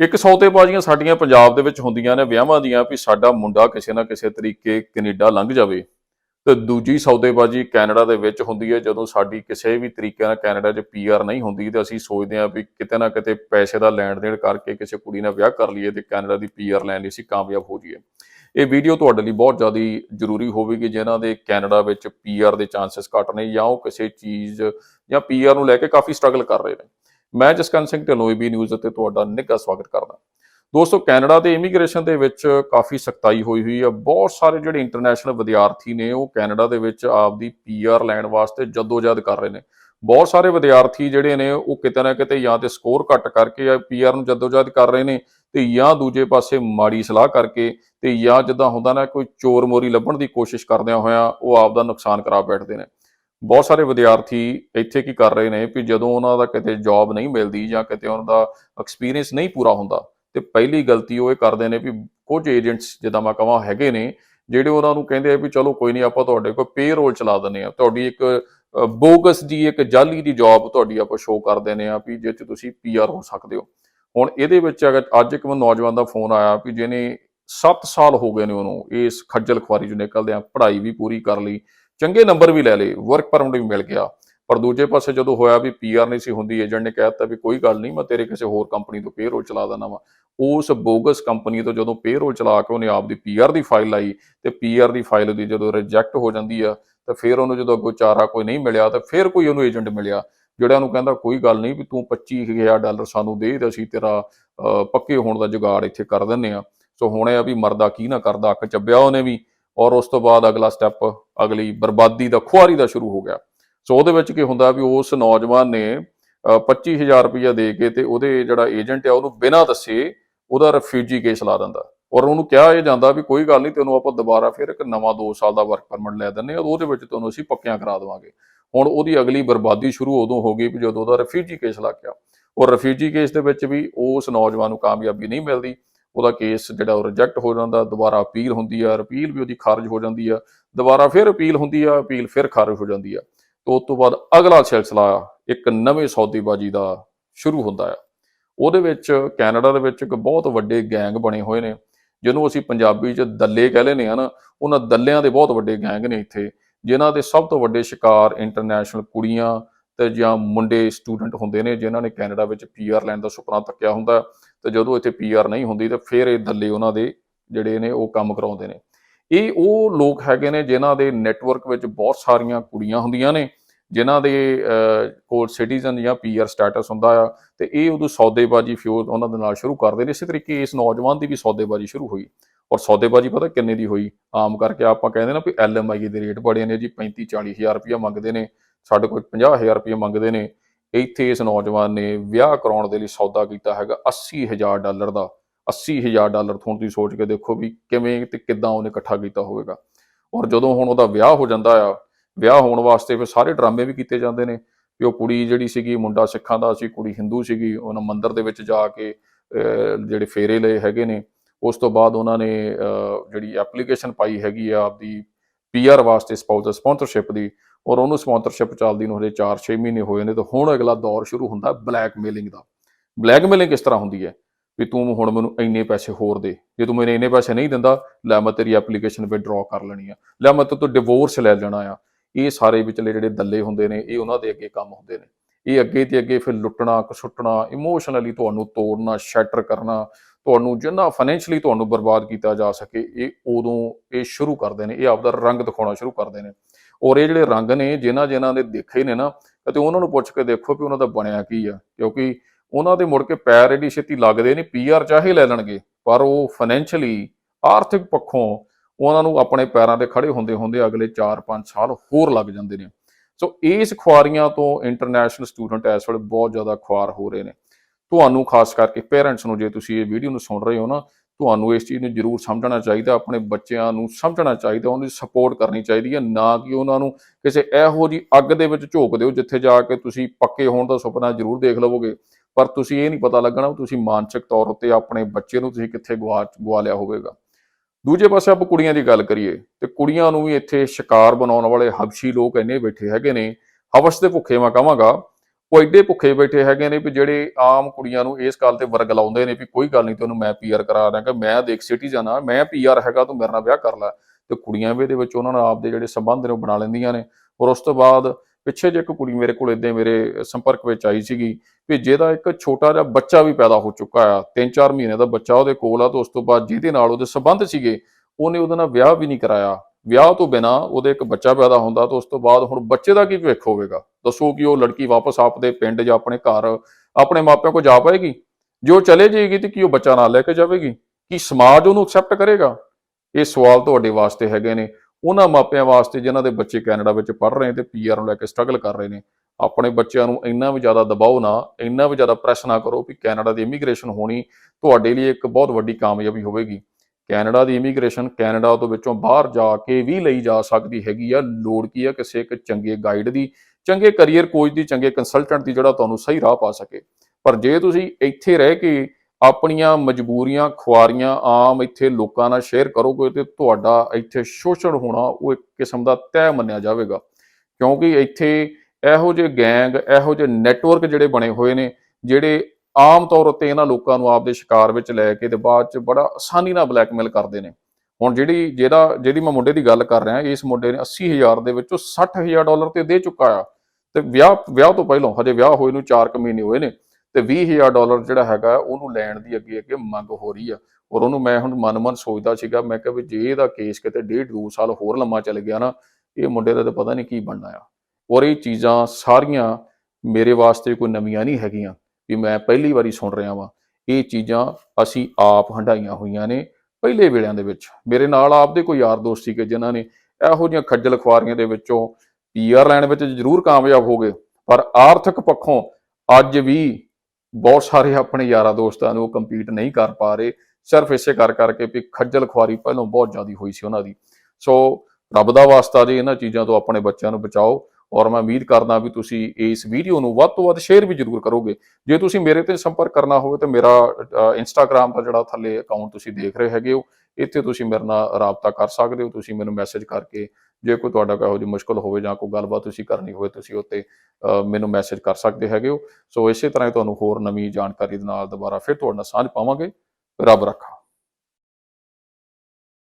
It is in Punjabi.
ਇੱਕ ਸੌਤੇਬਾਜ਼ੀਆਂ ਸਾਡੀਆਂ ਪੰਜਾਬ ਦੇ ਵਿੱਚ ਹੁੰਦੀਆਂ ਨੇ, ਵਿਆਹਾਂ ਦੀਆਂ ਵੀ ਸਾਡਾ ਮੁੰਡਾ ਕਿਸੇ ਨਾ ਕਿਸੇ ਤਰੀਕੇ ਕੈਨੇਡਾ ਲੰਘ ਜਾਵੇ। ਤੇ ਦੂਜੀ ਸੌਦੇਬਾਜ਼ੀ ਕੈਨੇਡਾ ਦੇ ਵਿੱਚ ਹੁੰਦੀ ਹੈ, ਜਦੋਂ ਸਾਡੀ ਕਿਸੇ ਵੀ ਤਰੀਕੇ ਨਾਲ ਕੈਨੇਡਾ 'ਚ ਪੀਆਰ ਨਹੀਂ ਹੁੰਦੀ ਤੇ ਅਸੀਂ ਸੋਚਦੇ ਹਾਂ ਵੀ ਕਿਤੇ ਨਾ ਕਿਤੇ ਪੈਸੇ ਦਾ ਲੈਣ ਦੇਣ ਕਰਕੇ ਕਿਸੇ ਕੁੜੀ ਨਾਲ ਵਿਆਹ ਕਰ ਲਈਏ ਤੇ ਕੈਨੇਡਾ ਦੀ ਪੀਆਰ ਲੈਣ ਲਈ ਅਸੀਂ ਕਾਮਯਾਬ ਹੋ ਜਾਈਏ। ਇਹ ਵੀਡੀਓ ਤੁਹਾਡੇ ਲਈ ਬਹੁਤ ਜ਼ਿਆਦਾ ਜ਼ਰੂਰੀ ਹੋਵੇਗੀ, ਜਿਨ੍ਹਾਂ ਦੇ ਕੈਨੇਡਾ ਵਿੱਚ ਪੀਆਰ ਦੇ ਚਾਂਸਸ ਘੱਟ ਨੇ ਜਾਂ ਉਹ ਕਿਸੇ ਚੀਜ਼ ਜਾਂ ਪੀਆਰ ਨੂੰ ਲੈ ਕੇ ਕਾਫੀ ਸਟਰਗਲ ਕਰ ਰਹੇ ਨੇ। ਮੈਂ ਜਸਕਰਨ ਸਿੰਘ ਢਿੱਲੋਂ ਏਬੀ ਨਿਊਜ਼ ਅਤੇ ਤੁਹਾਡਾ ਨਿੱਘਾ ਸਵਾਗਤ ਕਰਦਾ। ਦੋਸਤੋ, ਕੈਨੇਡਾ ਦੇ ਇਮੀਗ੍ਰੇਸ਼ਨ ਦੇ ਵਿੱਚ ਕਾਫੀ ਸਖਤਾਈ ਹੋਈ ਹੋਈ ਹੈ ਬਹੁਤ ਸਾਰੇ ਜਿਹੜੇ ਇੰਟਰਨੈਸ਼ਨਲ ਵਿਦਿਆਰਥੀ ਨੇ, ਉਹ ਕੈਨੇਡਾ ਦੇ ਵਿੱਚ ਆਪਦੀ ਪੀਆਰ ਲੈਣ ਵਾਸਤੇ ਜਦੋਜਹਿਦ ਕਰ ਰਹੇ ਨੇ। ਬਹੁਤ ਸਾਰੇ ਵਿਦਿਆਰਥੀ ਜਿਹੜੇ ਨੇ, ਉਹ ਕਿਤੇ ਨਾ ਕਿਤੇ ਜਾਂ ਤੇ ਸਕੋਰ ਘੱਟ ਕਰਕੇ ਜਾਂ ਪੀਆਰ ਨੂੰ ਜਦੋਜਹਿਦ ਕਰ ਰਹੇ ਨੇ ਤੇ ਜਾਂ ਦੂਜੇ ਪਾਸੇ ਮਾੜੀ ਸਲਾਹ ਕਰਕੇ ਤੇ ਜਾਂ ਜਿੱਦਾਂ ਹੁੰਦਾ ਨਾ, ਕੋਈ ਚੋਰ ਮੋਰੀ ਲੱਭਣ ਦੀ ਕੋਸ਼ਿਸ਼ ਕਰਦਿਆਂ ਹੋਇਆਂ ਉਹ ਆਪ ਦਾ ਨੁਕਸਾਨ ਕਰਾ ਬੈਠਦੇ ਨੇ। ਬਹੁਤ ਸਾਰੇ ਵਿਦਿਆਰਥੀ ਇੱਥੇ ਕੀ ਕਰ ਰਹੇ ਨੇ ਵੀ ਜਦੋਂ ਉਹਨਾਂ ਦਾ ਕਿਤੇ ਜੌਬ ਨਹੀਂ ਮਿਲਦੀ ਜਾਂ ਕਿਤੇ ਉਹਨਾਂ ਦਾ ਐਕਸਪੀਰੀਅੰਸ ਨਹੀਂ ਪੂਰਾ ਹੁੰਦਾ, ਤੇ ਪਹਿਲੀ ਗਲਤੀ ਉਹ ਇਹ ਕਰਦੇ ਨੇ ਵੀ ਕੁਝ ਏਜੰਟਸ ਜਿੱਦਾਂ ਮੈਂ ਕਹਾਂ ਹੈਗੇ ਨੇ, ਜਿਹੜੇ ਉਹਨਾਂ ਨੂੰ ਕਹਿੰਦੇ ਆ ਵੀ ਚਲੋ ਕੋਈ ਨਹੀਂ ਆਪਾਂ ਤੁਹਾਡੇ ਕੋਲ ਪੇ ਰੋਲ ਚਲਾ ਦਿੰਦੇ ਆ ਤੁਹਾਡੀ ਇੱਕ ਬੋਗਸ ਦੀ ਇੱਕ ਜਾਲੀ ਦੀ ਜੌਬ ਤੁਹਾਡੀ ਆਪਾਂ ਸ਼ੋਅ ਕਰ ਦਿੰਦੇ ਆ ਵੀ ਜਿਸ 'ਚ ਤੁਸੀਂ ਪੀਆਰ ਹੋ ਸਕਦੇ ਹੋ। ਹੁਣ ਇਹਦੇ ਵਿੱਚ ਅਗਰ ਅੱਜ ਇੱਕ ਮੈਨੂੰ ਨੌਜਵਾਨ ਦਾ ਫੋਨ ਆਇਆ ਵੀ ਜਿਹਨੇ 7 ਸਾਲ ਹੋ ਗਏ ਨੇ ਉਹਨੂੰ, ਇਸ ਖੱਜਲ ਖੁਆਰੀ ਚੋਂ ਨਿਕਲਦੇ ਆ ਪੜ੍ਹਾਈ ਵੀ ਪੂਰੀ ਕਰ ਲਈ ਚੰਗੇ ਨੰਬਰ ਵੀ ਲੈ ਲਏ ਵਰਕ ਪਰਮਿਟ ਵੀ ਮਿਲ ਗਿਆ। ਪਰ ਦੂਜੇ ਪਾਸੇ ਜਦੋਂ ਹੋਇਆ ਵੀ ਪੀਆਰ ਨਹੀਂ ਸੀ ਹੁੰਦੀ ਏਜੰਟ ਨੇ ਕਹਿ ਦਿੱਤਾ ਵੀ ਕੋਈ ਗੱਲ ਨਹੀਂ, ਮੈਂ ਤੇਰੇ ਕਿਸੇ ਹੋਰ ਕੰਪਨੀ ਤੋਂ ਪੇਰੋਲ ਚਲਾ ਦਿੰਦਾ ਵਾ। ਉਸ ਬੋਗਸ ਕੰਪਨੀ ਤੋਂ ਜਦੋਂ ਪੇਰੋਲ ਚਲਾ ਕੇ ਉਹਨੇ ਆਪਦੀ ਪੀਆਰ ਦੀ ਫਾਈਲ ਲਾਈ ਤੇ ਪੀਆਰ ਦੀ ਫਾਈਲ ਦੀ ਜਦੋਂ ਰਿਜੈਕਟ ਹੋ ਜਾਂਦੀ ਆ, ਤਾਂ ਫਿਰ ਉਹਨੂੰ ਜਦੋਂ ਅੱਗੋਂ ਚਾਰਾ ਕੋਈ ਨਹੀਂ ਮਿਲਿਆ, ਤਾਂ ਫਿਰ ਕੋਈ ਉਹਨੂੰ ਏਜੰਟ ਮਿਲਿਆ। ਜਿਹੜਾ ਉਹਨੂੰ ਕਹਿੰਦਾ, ਕੋਈ ਗੱਲ ਨਹੀਂ ਵੀ ਤੂੰ 25000 ਡਾਲਰ ਸਾਨੂੰ ਦੇ ਤੇ ਅਸੀਂ ਤੇਰਾ ਪੱਕੇ ਹੋਣ ਦਾ ਜੁਗਾੜ ਇੱਥੇ ਕਰ ਦਿੰਨੇ ਆ ਸੋ ਹੁਣ ਆ ਵੀ ਮਰਦਾ ਕੀ ਨਾ ਕਰਦਾ, ਅੱਖ ਚੱਬਿਆ ਉਹਨੇ ਵੀ। ਔਰ ਉਸ ਤੋਂ ਬਾਅਦ ਅਗਲਾ ਸਟੈਪ ਅਗਲੀ ਬਰਬਾਦੀ ਦਾ ਖੁਆਰੀ ਦਾ ਸ਼ੁਰੂ ਹੋ ਗਿਆ। ਸੋ ਉਹਦੇ ਵਿੱਚ ਕੀ ਹੁੰਦਾ ਵੀ ਉਸ ਨੌਜਵਾਨ ਨੇ ਅਹ, 25000 ਰੁਪਇਆ ਦੇ ਕੇ ਤੇ ਉਹਦੇ ਜਿਹੜਾ ਏਜੰਟ ਆ ਉਹਨੂੰ ਬਿਨਾਂ ਦੱਸੇ ਉਹਦਾ ਰਿਫਿਊਜੀ ਕੇਸ ਲਾ ਦਿੰਦਾ। ਔਰ ਉਹਨੂੰ ਕਿਹਾ ਇਹ ਜਾਂਦਾ ਵੀ ਕੋਈ ਗੱਲ ਨਹੀਂ ਤੈਨੂੰ ਆਪਾਂ ਦੁਬਾਰਾ ਫਿਰ ਇੱਕ ਨਵਾਂ 2 ਸਾਲ ਦਾ ਵਰਕ ਪਰਮਿਟ ਲੈ ਦਿੰਨੇ ਆ ਉਹਦੇ ਵਿੱਚ ਤੁਹਾਨੂੰ ਅਸੀਂ ਪੱਕਿਆਂ ਕਰਾ ਦੇਵਾਂਗੇ। ਹੁਣ ਉਹਦੀ ਅਗਲੀ ਬਰਬਾਦੀ ਸ਼ੁਰੂ ਉਦੋਂ ਹੋ ਗਈ ਵੀ ਜਦੋਂ ਉਹਦਾ ਰਿਫਿਊਜੀ ਕੇਸ ਲੱਗ ਗਿਆ। ਔਰ ਰਿਫਿਊਜੀ ਕੇਸ ਦੇ ਵਿੱਚ ਵੀ ਉਸ ਨੌਜਵਾਨ ਨੂੰ ਕਾਮਯਾਬੀ ਨਹੀਂ ਮਿਲਦੀ। ਉਹਦਾ ਕੇਸ ਜਿਹੜਾ ਉਹ ਰਿਜੈਕਟ ਹੋ ਜਾਂਦਾ, ਦੁਬਾਰਾ ਅਪੀਲ ਹੁੰਦੀ ਆ, ਅਪੀਲ ਵੀ ਉਹਦੀ ਖਾਰਜ ਹੋ ਜਾਂਦੀ ਆ, ਦੁਬਾਰਾ ਫਿਰ ਅਪੀਲ ਹੁੰਦੀ ਆ, ਅਪੀਲ ਫਿਰ ਖਾਰਜ ਹੋ ਜਾਂਦੀ ਆ। ਤੋਂ ਉਸ ਤੋਂ ਬਾਅਦ ਅਗਲਾ ਸਿਲਸਿਲਾ ਇੱਕ ਨਵੇਂ ਸੌਦੇਬਾਜ਼ੀ ਦਾ ਸ਼ੁਰੂ ਹੁੰਦਾ ਆ। ਉਹਦੇ ਵਿੱਚ ਕੈਨੇਡਾ ਦੇ ਵਿੱਚ ਇੱਕ ਬਹੁਤ ਵੱਡੇ ਗੈਂਗ ਬਣੇ ਹੋਏ ਨੇ, ਜਿਹਨੂੰ ਅਸੀਂ ਪੰਜਾਬੀ 'ਚ ਦੱਲੇ ਕਹਿ ਲੈਨੇ ਆ ਨਾ ਉਹਨਾਂ ਦੱਲਿਆਂ ਦੇ ਬਹੁਤ ਵੱਡੇ ਗੈਂਗ ਨੇ ਇੱਥੇ, ਜਿਨ੍ਹਾਂ ਦੇ ਸਭ ਤੋਂ ਵੱਡੇ ਸ਼ਿਕਾਰ ਇੰਟਰਨੈਸ਼ਨਲ ਕੁੜੀਆਂ ਤੇ ਜਾਂ ਮੁੰਡੇ ਸਟੂਡੈਂਟ ਹੁੰਦੇ ਨੇ, ਜਿਨ੍ਹਾਂ ਨੇ ਕੈਨੇਡਾ ਵਿੱਚ ਪੀਆਰ ਲੈਣ ਦਾ ਸੁਪਨਾ ਤੱਕਿਆ ਹੁੰਦਾ, ਤੇ ਜਦੋਂ ਇੱਥੇ ਪੀਆਰ ਨਹੀਂ ਹੁੰਦੀ, ਤੇ ਫਿਰ ਇਹ ਦੱਲੇ ਉਹਨਾਂ ਦੇ ਜਿਹੜੇ ਨੇ, ਉਹ ਕੰਮ ਕਰਾਉਂਦੇ ਨੇ। ਇਹ ਉਹ ਲੋਕ ਹੈਗੇ ਨੇ, ਜਿਨ੍ਹਾਂ ਦੇ ਨੈਟਵਰਕ ਵਿੱਚ ਬਹੁਤ ਸਾਰੀਆਂ ਕੁੜੀਆਂ ਹੁੰਦੀਆਂ ਨੇ, ਜਿਨ੍ਹਾਂ ਦੇ ਕੋਲ ਸਿਟੀਜ਼ਨ ਜਾਂ ਪੀਆਰ ਸਟੇਟਸ ਹੁੰਦਾ ਆ, ਤੇ ਇਹ ਉਦੋਂ ਸੌਦੇਬਾਜ਼ੀ ਫਿਊਜ਼ ਉਹਨਾਂ ਦੇ ਨਾਲ ਸ਼ੁਰੂ ਕਰਦੇ ਨੇ। ਇਸੇ ਤਰੀਕੇ ਇਸ ਨੌਜਵਾਨ ਦੀ ਵੀ ਸੌਦੇਬਾਜ਼ੀ ਸ਼ੁਰੂ ਹੋਈ। ਔਰ ਸੌਦੇਬਾਜ਼ੀ ਪਤਾ ਕਿੰਨੇ ਦੀ ਹੋਈ? ਆਮ ਕਰਕੇ ਆਪਾਂ ਕਹਿੰਦੇ ਨਾ ਵੀ ਐਲਐਮਆਈ ਦੇ ਰੇਟ ਬੜੇ ਨੇ ਜੀ 35 40 ਹਜ਼ਾਰ ਰੁਪਇਆ ਮੰਗਦੇ ਨੇ। ਸਾਡੇ ਕੋਲ 50 ਹਜ਼ਾਰ ਰੁਪਇਆ ਮੰਗਦੇ ਨੇ। ਇੱਥੇ ਇਸ ਨੌਜਵਾਨ ਨੇ ਵਿਆਹ ਕਰਾਉਣ ਦੇ ਲਈ ਸੌਦਾ ਕੀਤਾ ਹੈਗਾ 80 ਹਜ਼ਾਰ ਡਾਲਰ ਦਾ। 80 ਹਜ਼ਾਰ ਡਾਲਰ ਤੋਂ ਤੁਸੀਂ ਸੋਚ ਕੇ ਦੇਖੋ ਵੀ ਕਿਵੇਂ ਤੇ ਕਿੱਦਾਂ ਉਹਨੇ ਇਕੱਠਾ ਕੀਤਾ ਹੋਵੇਗਾ। ਔਰ ਜਦੋਂ ਹੁਣ ਉਹਦਾ ਵਿਆਹ ਹੋ ਜਾਂਦਾ ਆ ਵਿਆਹ ਹੋਣ ਵਾਸਤੇ ਫਿਰ ਸਾਰੇ ਡਰਾਮੇ ਵੀ ਕੀਤੇ ਜਾਂਦੇ ਨੇ ਵੀ ਉਹ ਕੁੜੀ ਜਿਹੜੀ ਸੀਗੀ ਮੁੰਡਾ ਸਿੱਖਾਂ ਦਾ ਸੀ ਕੁੜੀ ਹਿੰਦੂ ਸੀਗੀ ਉਹਨਾਂ ਮੰਦਿਰ ਦੇ ਵਿੱਚ ਜਾ ਕੇ ਅਹ, ਜਿਹੜੇ ਫੇਰੇ ਲਏ ਹੈਗੇ ਨੇ। ਉਸ ਤੋਂ ਬਾਅਦ ਉਹਨਾਂ ਨੇ ਅਹ, ਜਿਹੜੀ ਐਪਲੀਕੇਸ਼ਨ ਪਾਈ ਹੈਗੀ ਆ ਆਪਦੀ ਪੀਆਰ ਵਾਸਤੇ ਸਪਾਊਸ ਸਪਾਂਸਰਸ਼ਿਪ ਦੀ ਔਰ ਉਹਨੂੰ ਸਪਾਂਸਰਸ਼ਿਪ ਚੱਲਦੀ ਨੂੰ ਹਜੇ 4-6 ਮਹੀਨੇ ਹੋਏ ਨੇ ਤੇ ਹੁਣ ਅਗਲਾ ਦੌਰ ਸ਼ੁਰੂ ਹੁੰਦਾ ਬਲੈਕਮੇਲਿੰਗ ਦਾ। ਬਲੈਕਮੇਲਿੰਗ ਕਿਸ ਤਰ੍ਹਾਂ ਹੁੰਦੀ ਹੈ? ਵੀ ਤੂੰ ਹੁਣ ਮੈਨੂੰ ਇੰਨੇ ਪੈਸੇ ਹੋਰ ਦੇ। ਜੇ ਤੂੰ ਮੈਨੂੰ ਇੰਨੇ ਪੈਸੇ ਨਹੀਂ ਦਿੰਦਾ, ਲੈ ਮੈਂ ਤੇਰੀ ਐਪਲੀਕੇਸ਼ਨ ਵਿਡਰਾਅ ਕਰ ਲੈਣੀ ਆ। ਲੈ ਮੈਂ ਤੇਤੋਂ ਡਿਵੋਰਸ ਲੈ ਲੈਣਾ ਆ। ਇਹ ਸਾਰੇ ਵਿਚਲੇ ਜਿਹੜੇ ਦੱਲੇ ਹੁੰਦੇ ਨੇ, ਇਹ ਉਹਨਾਂ ਦੇ ਅੱਗੇ ਕੰਮ ਹੁੰਦੇ ਨੇ। ਇਹ ਅੱਗੇ ਤੇ ਅੱਗੇ ਫਿਰ ਲੁੱਟਣਾ ਕਸੁੱਟਣਾ ਇਮੋਸ਼ਨਲੀ ਤੁਹਾਨੂੰ ਤੋੜਨਾ ਸ਼ੈਟਰ ਕਰਨਾ ਤੁਹਾਨੂੰ ਜਿੰਨਾ ਫਾਈਨੈਂਸ਼ਲੀ ਤੁਹਾਨੂੰ ਬਰਬਾਦ ਕੀਤਾ ਜਾ ਸਕੇ, ਇਹ ਉਦੋਂ ਇਹ ਸ਼ੁਰੂ ਕਰਦੇ ਨੇ, ਇਹ ਆਪਦਾ ਰੰਗ ਦਿਖਾਉਣਾ ਸ਼ੁਰੂ ਕਰਦੇ ਨੇ। ਔਰ ਇਹ ਜਿਹੜੇ ਰੰਗ ਨੇ, ਜਿਨ੍ਹਾਂ ਜਿਨ੍ਹਾਂ ਦੇ ਦੇਖੇ ਨੇ ਨਾ ਅਤੇ ਉਹਨਾਂ ਨੂੰ ਪੁੱਛ ਕੇ ਦੇਖੋ ਕਿ ਉਹਨਾਂ ਦਾ ਬਣਿਆ ਕੀ ਆ। ਕਿਉਂਕਿ ਉਹਨਾਂ ਦੇ ਮੁੜ ਕੇ ਪੈਰ ਏਡੀ ਛੇਤੀ ਲੱਗਦੇ ਨਹੀਂ ਪੀਆਰ ਚਾਹੇ ਲੈ ਲੈਣਗੇ, ਪਰ ਉਹ ਫਾਈਨੈਂਸ਼ਲੀ ਆਰਥਿਕ ਪੱਖੋਂ ਉਹਨਾਂ ਨੂੰ ਆਪਣੇ ਪੈਰਾਂ ਤੇ ਖੜੇ ਹੁੰਦੇ ਹੁੰਦੇ ਅਗਲੇ 4-5 ਸਾਲ ਹੋਰ ਲੱਗ ਜਾਂਦੇ ਨੇ। ਸੋ ਇਸ ਖੁਆਰੀਆਂ ਤੋਂ ਇੰਟਰਨੈਸ਼ਨਲ ਸਟੂਡੈਂਟ ਇਸ ਵੇਲੇ ਬਹੁਤ ਜ਼ਿਆਦਾ ਖੁਆਰ ਹੋ ਰਹੇ ਨੇ। ਤੁਹਾਨੂੰ ਖਾਸ ਕਰਕੇ ਪੇਰੈਂਟਸ ਨੂੰ ਜੇ ਤੁਸੀਂ ਇਹ ਵੀਡੀਓ ਨੂੰ ਸੁਣ ਰਹੇ ਹੋ ਨਾ, ਤੁਹਾਨੂੰ ਇਸ ਚੀਜ਼ ਨੂੰ ਜ਼ਰੂਰ ਸਮਝਣਾ ਚਾਹੀਦਾ, ਆਪਣੇ ਬੱਚਿਆਂ ਨੂੰ ਸਮਝਣਾ ਚਾਹੀਦਾ, ਉਹਨਾਂ ਦੀ ਸਪੋਰਟ ਕਰਨੀ ਚਾਹੀਦੀ ਹੈ, ਨਾ ਕਿ ਉਹਨਾਂ ਨੂੰ ਕਿਸੇ ਇਹੋ ਜੀ ਅੱਗ ਦੇ ਵਿੱਚ ਝੋਕ ਦਿਓ, ਜਿੱਥੇ ਜਾ ਕੇ ਤੁਸੀਂ ਪੱਕੇ ਹੋਣ ਦਾ ਸੁਪਨਾ ਜ਼ਰੂਰ ਦੇਖ ਲਵੋਗੇ। ਪਰ ਤੁਸੀਂ ਇਹ ਨਹੀਂ ਪਤਾ ਲੱਗਣਾ ਵੀ ਤੁਸੀਂ ਮਾਨਸਿਕ ਤੌਰ ਉੱਤੇ ਆਪਣੇ ਬੱਚੇ ਨੂੰ ਤੁਸੀਂ ਕਿੱਥੇ ਗਵਾ ਗਵਾ ਲਿਆ ਹੋਵੇਗਾ। ਦੂਜੇ ਪਾਸੇ ਆਪਾਂ ਕੁੜੀਆਂ ਦੀ ਗੱਲ ਕਰੀਏ, ਤੇ ਕੁੜੀਆਂ ਨੂੰ ਵੀ ਇੱਥੇ ਸ਼ਿਕਾਰ ਬਣਾਉਣ ਵਾਲੇ ਹਬਸ਼ੀ ਲੋਕ ਇੰਨੇ ਬੈਠੇ ਹੈਗੇ ਨੇ, ਹਵਸ ਦੇ ਭੁੱਖੇ ਮੈਂ ਕਹਾਂਗਾ ਉਹ ਐਡੇ ਭੁੱਖੇ ਬੈਠੇ ਹੈਗੇ ਨੇ ਵੀ ਜਿਹੜੇ ਆਮ ਕੁੜੀਆਂ ਨੂੰ ਇਸ ਗੱਲ ਤੇ ਵਰਗ ਲਾਉਂਦੇ ਨੇ ਵੀ ਕੋਈ ਗੱਲ ਨਹੀਂ ਤੈਨੂੰ ਮੈਂ ਪੀਆਰ ਕਰਾ ਦਾਂਗਾ ਮੈਂ ਦੇਖ ਸਿਟੀਜ਼ਨ ਆ ਮੈਂ ਪੀਆਰ ਹੈਗਾ, ਤੂੰ ਮੇਰੇ ਨਾਲ ਵਿਆਹ ਕਰ ਲੈ। ਤੇ ਕੁੜੀਆਂ ਵੀ ਇਹਦੇ ਵਿੱਚ ਉਹਨਾਂ ਨਾਲ ਆਪਦੇ ਜਿਹੜੇ ਸੰਬੰਧ ਨੇ ਉਹ ਬਣਾ ਲੈਂਦੀਆਂ ਨੇ। ਔਰ ਉਸ ਤੋਂ ਬਾਅਦ ਪਿੱਛੇ ਜੇ ਇੱਕ ਕੁੜੀ ਮੇਰੇ ਕੋਲ ਇਦਾਂ ਮੇਰੇ ਸੰਪਰਕ ਵਿੱਚ ਆਈ ਸੀਗੀ ਵੀ ਜਿਹਦਾ ਇੱਕ ਛੋਟਾ ਜਿਹਾ ਬੱਚਾ ਵੀ ਪੈਦਾ ਹੋ ਚੁੱਕਾ ਆ 3-4 ਮਹੀਨੇ ਦਾ ਬੱਚਾ ਉਹਦੇ ਕੋਲ ਆ ਤੇ ਉਸ ਤੋਂ ਬਾਅਦ ਜਿਹਦੇ ਨਾਲ ਉਹਦੇ ਸੰਬੰਧ ਸੀਗੇ, ਉਹਨੇ ਉਹਦੇ ਨਾਲ ਵਿਆਹ ਵੀ ਨਹੀਂ ਕਰਾਇਆ। ਵਿਆਹ ਤੋਂ ਬਿਨਾ ਉਹਦੇ ਇੱਕ ਬੱਚਾ ਪੈਦਾ ਹੁੰਦਾ ਤਾਂ ਉਸ ਤੋਂ ਬਾਅਦ ਹੁਣ ਬੱਚੇ ਦਾ ਕੀ ਭਵਿੱਖ ਹੋਵੇਗਾ? ਦੱਸੋ ਕਿ ਉਹ ਲੜਕੀ ਵਾਪਸ ਆਪਦੇ ਪਿੰਡ ਜਾਂ ਆਪਣੇ ਘਰ, ਆਪਣੇ ਮਾਪਿਆਂ ਕੋਲ ਜਾ ਪਾਏਗੀ? ਜੇ ਉਹ ਚਲੇ ਜਾਏਗੀ ਤੇ ਕੀ ਉਹ ਬੱਚਾ ਨਾਲ ਲੈ ਕੇ ਜਾਵੇਗੀ? ਕੀ ਸਮਾਜ ਉਹਨੂੰ ਐਕਸੈਪਟ ਕਰੇਗਾ? ਇਹ ਸਵਾਲ ਤੁਹਾਡੇ ਵਾਸਤੇ ਹੈਗੇ ਨੇ। ਉਹਨਾਂ ਮਾਪਿਆਂ ਵਾਸਤੇ ਜਿਨ੍ਹਾਂ ਦੇ ਬੱਚੇ ਕੈਨੇਡਾ ਵਿੱਚ ਪੜ੍ਹ ਰਹੇ ਤੇ ਪੀਆਰ ਨੂੰ ਲੈ ਕੇ ਸਟਰਗਲ ਕਰ ਰਹੇ ਨੇ, ਆਪਣੇ ਬੱਚਿਆਂ ਨੂੰ ਇੰਨਾ ਵੀ ਜ਼ਿਆਦਾ ਦਬਾਓ ਨਾ, ਇੰਨਾ ਵੀ ਜ਼ਿਆਦਾ ਪ੍ਰੈਸ ਨਾ ਕਰੋ ਕਿ ਕੈਨੇਡਾ ਦੀ ਇਮੀਗ੍ਰੇਸ਼ਨ ਹੋਣੀ ਤੁਹਾਡੇ ਲਈ ਇੱਕ ਬਹੁਤ ਵੱਡੀ ਕਾਮਯਾਬੀ ਹੋਵੇਗੀ। ਕੈਨੇਡਾ ਦੀ ਇਮੀਗ੍ਰੇਸ਼ਨ ਕੈਨੇਡਾ ਤੋਂ ਵਿੱਚੋਂ ਬਾਹਰ ਜਾ ਕੇ ਵੀ ਲਈ ਜਾ ਸਕਦੀ ਹੈਗੀ ਆ। ਲੋੜ ਕੀ ਆ ਕਿਸੇ ਇੱਕ ਚੰਗੇ ਗਾਈਡ ਦੀ, ਚੰਗੇ ਕੈਰੀਅਰ ਕੋਚ ਦੀ, ਚੰਗੇ ਕੰਸਲਟੈਂਟ ਦੀ ਜਿਹੜਾ ਤੁਹਾਨੂੰ ਸਹੀ ਰਾਹ ਪਾ ਸਕੇ। ਪਰ ਜੇ ਤੁਸੀਂ ਇੱਥੇ ਰਹਿ ਕੇ ਆਪਣੀਆਂ ਮਜਬੂਰੀਆਂ, ਖੁਆਰੀਆਂ ਆਮ ਇੱਥੇ ਲੋਕਾਂ ਨਾਲ ਸ਼ੇਅਰ ਕਰੋਗੇ ਤੇ ਤੁਹਾਡਾ ਇੱਥੇ ਸ਼ੋਸ਼ਣ ਹੋਣਾ ਉਹ ਇੱਕ ਕਿਸਮ ਦਾ ਤੈਅ ਮੰਨਿਆ ਜਾਵੇਗਾ। ਕਿਉਂਕਿ ਇੱਥੇ ਇਹੋ ਜਿਹੇ ਗੈਂਗ ਇਹੋ ਜਿਹੇ ਨੈਟਵਰਕ ਜਿਹੜੇ ਬਣੇ ਹੋਏ ਨੇ, ਜਿਹੜੇ ਆਮ ਤੌਰ ਉੱਤੇ ਇਹਨਾਂ ਲੋਕਾਂ ਨੂੰ ਆਪਦੇ ਸ਼ਿਕਾਰ ਵਿੱਚ ਲੈ ਕੇ ਤੇ ਬਾਅਦ ਚ ਬੜਾ ਆਸਾਨੀ ਨਾਲ ਬਲੈਕਮੇਲ ਕਰਦੇ ਨੇ। ਹੁਣ ਜਿਹੜੀ ਜਿਹੜਾ ਜਿਹਦੀ ਮੈਂ ਮੁੰਡੇ ਦੀ ਗੱਲ ਕਰ ਰਿਹਾ, ਇਸ ਮੁੰਡੇ ਨੇ 80000 ਦੇ ਵਿੱਚੋਂ 60000 ਡਾਲਰ ਤੇ ਦੇ ਚੁੱਕਾ ਆ। ਤੇ ਵਿਆਹ ਵਿਆਹ ਤੋਂ ਪਹਿਲਾਂ, ਹਜੇ ਵਿਆਹ ਹੋਏ ਨੂੰ 4 ਕੁ ਮਹੀਨੇ ਹੋਏ ਨੇ, ਤੇ 20000 ਡਾਲਰ ਜਿਹੜਾ ਹੈਗਾ, ਉਹਨੂੰ ਲੈਣ ਦੀ ਅੱਗੇ ਅੱਗੇ ਮੰਗ ਹੋ ਰਹੀ ਆ। ਔਰ ਉਹਨੂੰ ਮੈਂ ਹੁਣ ਮਨ ਮਨ ਸੋਚਦਾ ਸੀਗਾ, ਮੈਂ ਕਿਹਾ ਵੀ ਜੇ ਇਹਦਾ ਕੇਸ ਕਿਤੇ ਡੇਢ ਦੋ ਸਾਲ ਹੋਰ ਲੰਮਾ ਚੱਲ ਗਿਆ ਨਾ, ਇਹ ਮੁੰਡੇ ਦਾ ਤਾਂ ਪਤਾ ਨਹੀਂ ਕੀ ਬਣਨਾ ਆ। ਔਰ ਇਹ ਚੀਜ਼ਾਂ ਸਾਰੀਆਂ ਮੇਰੇ ਵਾਸਤੇ ਕੋਈ ਨਵੀਆਂ ਨਹੀਂ ਹੈਗੀਆਂ। ਵੀ ਮੈਂ ਪਹਿਲੀ ਵਾਰੀ ਸੁਣ ਰਿਹਾ ਵਾਂ। ਇਹ ਚੀਜ਼ਾਂ ਅਸੀਂ ਆਪ ਹੰਡਾਈਆਂ ਹੋਈਆਂ ਨੇ ਪਹਿਲੇ ਵੇਲਿਆਂ ਦੇ ਵਿੱਚ। ਮੇਰੇ ਨਾਲ ਆਪਦੇ ਕੋਈ ਯਾਰ ਦੋਸਤ ਸੀਗੇ ਜਿਨ੍ਹਾਂ ਨੇ ਇਹੋ ਜਿਹੀਆਂ ਖੱਜਲ ਖੁਆਰੀਆਂ ਦੇ ਵਿੱਚੋਂ ਪੀਆਰ ਲੈਣ ਵਿੱਚ ਜ਼ਰੂਰ ਕਾਮਯਾਬ ਹੋ ਗਏ। ਪਰ ਆਰਥਿਕ ਪੱਖੋਂ ਅੱਜ ਵੀ ਬਹੁਤ ਸਾਰੇ ਆਪਣੇ ਯਾਰਾਂ ਦੋਸਤਾਂ ਨੂੰ ਕੰਪੀਟ ਨਹੀਂ ਕਰ ਪਾ ਰਹੇ। ਸਿਰਫ ਇਸੇ ਕਰ ਕਰਕੇ ਵੀ ਖੱਜਲ ਖੁਆਰੀ ਪਹਿਲਾਂ ਬਹੁਤ ਜ਼ਿਆਦਾ ਹੋਈ ਸੀ ਉਹਨਾਂ ਦੀ। ਸੋ ਰੱਬ ਦਾ ਵਾਸਤਾ ਜੀ ਇਹਨਾਂ ਚੀਜ਼ਾਂ ਤੋਂ ਆਪਣੇ ਬੱਚਿਆਂ ਨੂੰ ਬਚਾਓ ਔਰ ਮੈਂ ਉਮੀਦ ਕਰਦਾ ਵੀ ਤੁਸੀਂ ਇਸ ਵੀਡੀਓ ਨੂੰ ਵੱਧ ਤੋਂ ਵੱਧ ਸ਼ੇਅਰ ਵੀ ਜ਼ਰੂਰ ਕਰੋਗੇ। ਜੇ ਤੁਸੀਂ ਮੇਰੇ ਤੇ ਸੰਪਰਕ ਕਰਨਾ ਹੋਵੇ ਤਾਂ ਮੇਰਾ ਇੰਸਟਾਗ੍ਰam ਦਾ ਜਿਹੜਾ ਥੱਲੇ ਅਕਾਊਂਟ ਤੁਸੀਂ ਦੇਖ ਰਹੇ ਹੈਗੇ ਹੋ ਇੱਥੇ ਤੁਸੀਂ ਮੇਰੇ ਨਾਲ ਰਾਬਤਾ ਕਰ ਸਕਦੇ ਹੋ। ਤੁਸੀਂ ਮੈਨੂੰ ਮੈਸੇਜ ਕਰਕੇ ਜੇ ਕੋਈ ਤੁਹਾਡਾ ਕੋਈ ਇਹੋ ਜਿਹੀ ਮੁਸ਼ਕਲ ਹੋਵੇ ਜਾਂ ਕੋਈ ਗੱਲਬਾਤ ਤੁਸੀਂ ਕਰਨੀ ਹੋਵੇ ਤੁਸੀਂ ਉੱਤੇ ਅ, ਮੈਨੂੰ ਮੈਸੇਜ ਕਰ ਸਕਦੇ ਹੈਗੇ ਹੋ। ਸੋ ਇਸੇ ਤਰ੍ਹਾਂ ਹੀ ਤੁਹਾਨੂੰ ਹੋਰ ਨਵੀਂ ਜਾਣਕਾਰੀ ਦੇ ਨਾਲ ਦੁਬਾਰਾ ਫਿਰ ਤੁਹਾਡੇ ਨਾਲ ਸਾਂਝ ਪਾਵਾਂਗੇ। ਰੱਬ ਰੱਖਾ।